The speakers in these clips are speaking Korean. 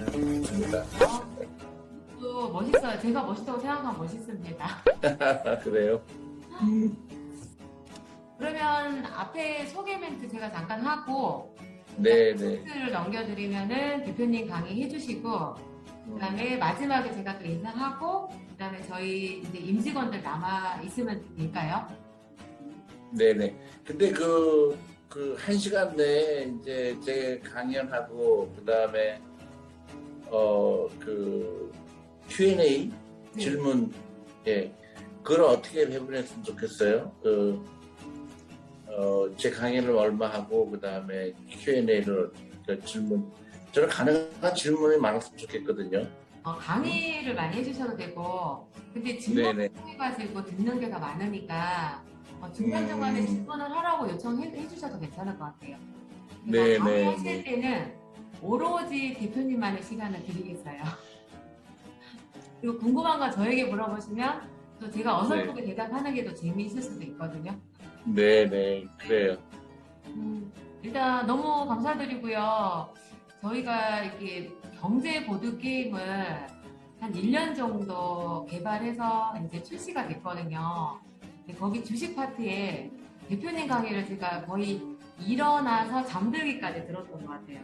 어, 또 멋있어요. 제가 멋있다고 생각하면 멋있습니다. 그래요? 그러면 앞에 소개 멘트 제가 잠깐 하고 네, 네. 를 넘겨드리면은 대표님 강의 해주시고 그다음에 마지막에 제가 또 인사하고 그다음에 저희 이제 임직원들 남아 있으면 될까요? 네네. 근데 그, 그, 한 시간 내에 이제 제 강연하고, 그 다음에, 어, 그, Q&A 네. 질문, 예. 그걸 어떻게 배분했으면 좋겠어요? 그, 어, 제 강연을 얼마 하고, 그 다음에 Q&A를, 그 질문, 저는 가능한 질문이 많았으면 좋겠거든요. 어, 강의를 많이 해주셔도 되고 근데 질문 네네. 통해가지고 듣는 게더 많으니까 어, 중간중간에 음. 질문을 하라고 요청해 주셔도 괜찮을 것 같아요. 네네. 그러니까 강의 하실 때는 오로지 대표님만의 시간을 드리겠어요. 그리고 궁금한 거 저에게 물어보시면 또 제가 어설프게 대답하는 게 더 재미있을 수도 있거든요. 네 네. 그래요. 음, 일단 너무 감사드리고요. 저희가 이렇게 경제 보드 게임을 한 1년 정도 개발해서 이제 출시가 됐거든요. 거기 주식 파트에 대표님 강의를 제가 거의 일어나서 잠들기까지 들었던 것 같아요.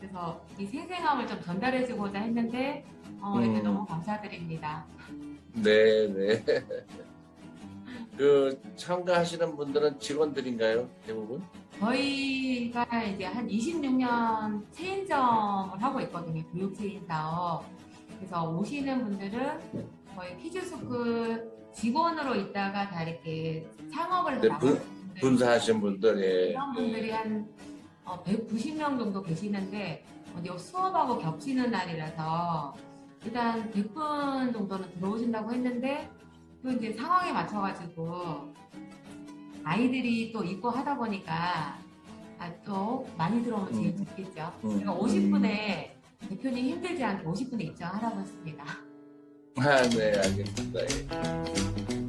그래서 이 생생함을 좀 전달해주고자 했는데 어, 이렇게 음. 너무 감사드립니다. 네 네. 그, 참가하시는 분들은 직원들인가요? 대부분? 저희가 이제 한 26년 체인점을 하고 있거든요. 교육 체인 사업. 그래서 오시는 분들은 거의 키즈스쿨 직원으로 있다가 다 이렇게 창업을 해서 네, 분-. 분사하신 분들, 예. 이런 분들이 한 어, 190명 정도 계시는데 어디 수업하고 겹치는 날이라서 일단 100분 정도는 들어오신다고 했는데 또 이제 상황에 맞춰가지고 아이들이 또 있고 하다 보니까 아, 또 많이 들어오면 제일 음. 좋겠죠. 음. 제가 50분에 대표님 힘들지 않게 50분에 입장하라고 했습니다. 아, 네, 알겠습니다. 예.